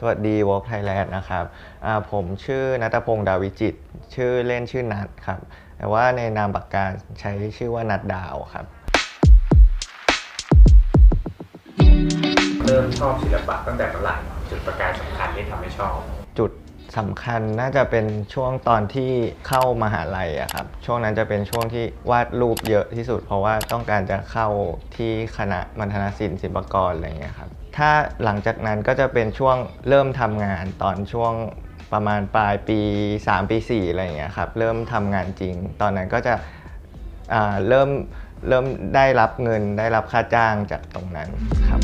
สวัสดี Walk Thailand นะครับอ่าผมชื่อนัทพงศ์ดาวิจิตรชื่อเล่นชื่อนัทครับ แต่ว่าในนามปากกาใช้ชื่อว่านัทดาวครับ เริ่มชอบศิลปะตั้งแต่เมื่อไหร่จุดประกายสำคัญที่ทำให้ชอบ จุดสำคัญน่าจะเป็นช่วงตอนที่เข้ามหาลัยอะครับ ช่วงนั้นจะเป็นช่วงที่วาดรูปเยอะที่สุด เพราะว่าต้องการจะเข้าที่คณะมัณฑนศิลป์ศิลปากรอะไรอย่างเงี้ยครับ ถ้าหลังจากนั้นก็จะเป็นช่วงเริ่มทำงานตอนช่วงประมาณปลายปี 3 ปี 4 อะไรอย่างเงี้ยครับ เริ่มทำงานจริง ตอนนั้นก็จะเริ่มเริ่มได้รับเงินได้รับค่าจ้างจากตรงนั้นครับ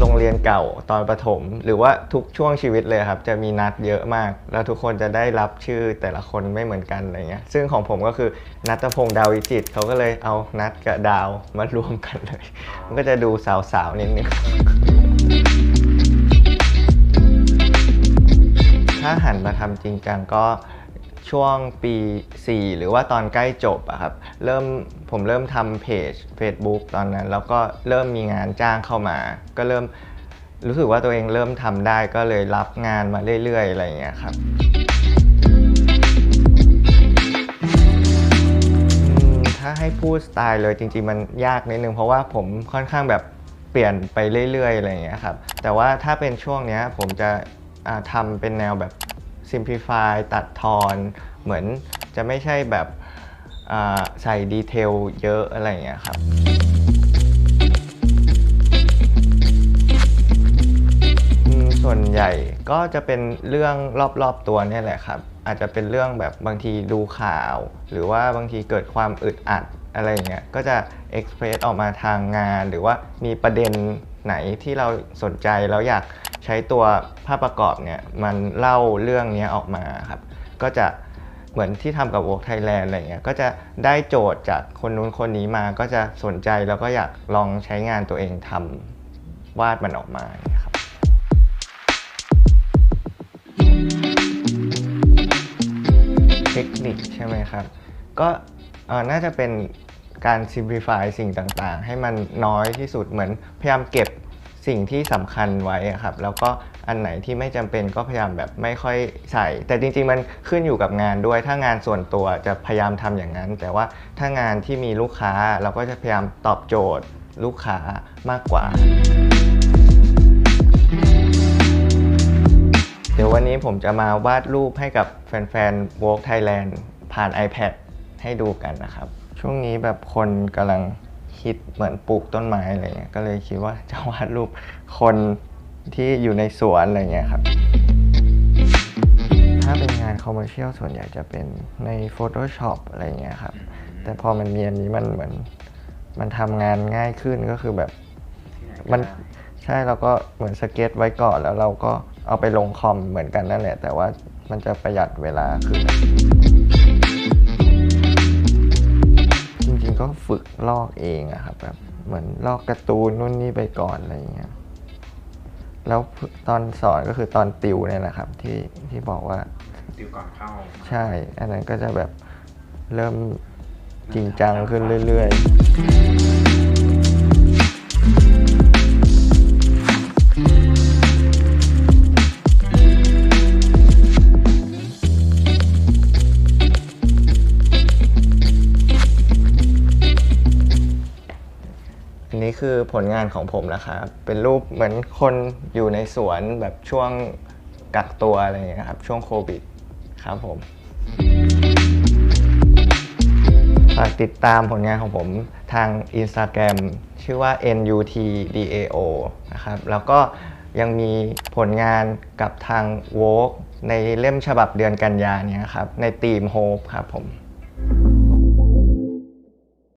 โรงเรียนเก่าตอนประถม หรือว่าทุกช่วงชีวิตเลยครับ จะมีนัดเยอะมาก แล้วทุกคนจะได้รับชื่อแต่ละคนไม่เหมือนกันอะไรเงี้ยซึ่งของผมก็คือนัทพงศ์ดาววิจิตเขาก็เลยเอานัดกับดาวมารวมกันเลย มันก็จะดูสาวๆนิดนึงถ้าหันมาทำจริงจังก็ ช่วงปี 4 หรือว่าตอนใกล้จบอะครับเริ่มผมเริ่มทำเพจ Facebook ตอนนั้น แล้วก็เริ่มมีงานจ้างเข้ามา ก็เริ่มรู้สึกว่าตัวเองเริ่มทำได้ก็เลยรับงานมาเรื่อย ๆ อะไรอย่างเงี้ยครับถ้าให้พูดสไตล์เลยจริง ๆ มันยากนิดนึง เพราะว่าผมค่อนข้างแบบเปลี่ยนไปเรื่อย ๆ อะไรอย่างเงี้ยครับแต่ว่าถ้าเป็นช่วงเนี้ยผมจะทำเป็นแนวแบบ simplify ตัดทอน เหมือนจะไม่ใช่แบบใส่ดีเทลเยอะอะไรอย่างเงี้ยครับส่วนใหญ่ก็จะเป็นเรื่องรอบๆตัวนี่แหละครับ อาจจะเป็นเรื่องแบบบางทีดูข่าว หรือว่าบางทีเกิดความอึดอัดอะไรอย่างเงี้ยก็จะเอ็กเพรสออกมาทางงาน หรือว่ามีประเด็น ไหนที่เราสนใจแล้วอยากใช้ตัวภาพประกอบเนี่ยมันเล่าเรื่องนี้ออกมาครับ ก็จะเหมือนที่ทำกับ Work Thailand อะไรเงี้ยก็จะได้โจทย์จากคนนู้นคนนี้มาก็จะสนใจแล้วก็อยากลองใช้งานตัวเองทำวาดมันออกมาครับเทคนิคใช่ไหมครับ ก็น่าจะเป็น การ simplify สิ่งต่างๆ ให้มันน้อยที่สุดเหมือนพยายามเก็บสิ่งที่สำคัญไว้ครับ แล้วก็อันไหนที่ไม่จำเป็นก็พยายามแบบไม่ค่อยใส่ แต่จริง ๆ มันขึ้นอยู่กับงานด้วย ถ้างานส่วนตัวจะพยายามทำอย่างนั้น แต่ว่าถ้างานที่มีลูกค้าเราก็จะพยายามตอบโจทย์ลูกค้ามากกว่า เดี๋ยววันนี้ผมจะมาวาดรูปให้กับแฟนๆ Walk Thailand ผ่าน iPad ให้ดูกันนะครับ ช่วงนี้แบบคนกำลังคิดเหมือนปลูกต้นไม้อะไรเงี้ยก็เลยคิดว่าจะวาดรูปคนที่อยู่ในสวนอะไรเงี้ยครับ ถ้าเป็นงานคอมเมอร์เชียลส่วนใหญ่จะเป็นใน Photoshop อะไรเงี้ยครับ แต่พอมันมีอันนี้มันเหมือน มันทำงานง่ายขึ้นก็คือแบบมันใช่เราก็เหมือนสเก็ตไว้ก่อนแล้วเราก็เอาไปลงคอมเหมือนกันนั่นแหละ แต่ว่ามันจะประหยัดเวลาขึ้น ก็ฝึกลอกเองอะครับแบบเหมือนลอกการ์ตูนนู่นนี่ไปก่อนอะไรอย่างเงี้ยแล้วตอนสอนก็คือตอนติวเนี่ยแหละครับที่ที่บอกว่าติวก่อนเข้าใช่ อันนั้นก็จะแบบเริ่มจริงจังขึ้นเรื่อย ๆ นี้คือผลงานของผมนะครับ เป็นรูปเหมือนคนอยู่ในสวนแบบช่วงกักตัวอะไรอย่างเงี้ยครับ ช่วงโควิดครับผมฝากติดตามผลงานของผมทาง Instagram ชื่อว่า nutdao นะครับ แล้วก็ยังมีผลงานกับทาง Vogue ในเล่มฉบับเดือนกันยานี่ยครับ ในทีม Hope ครับผม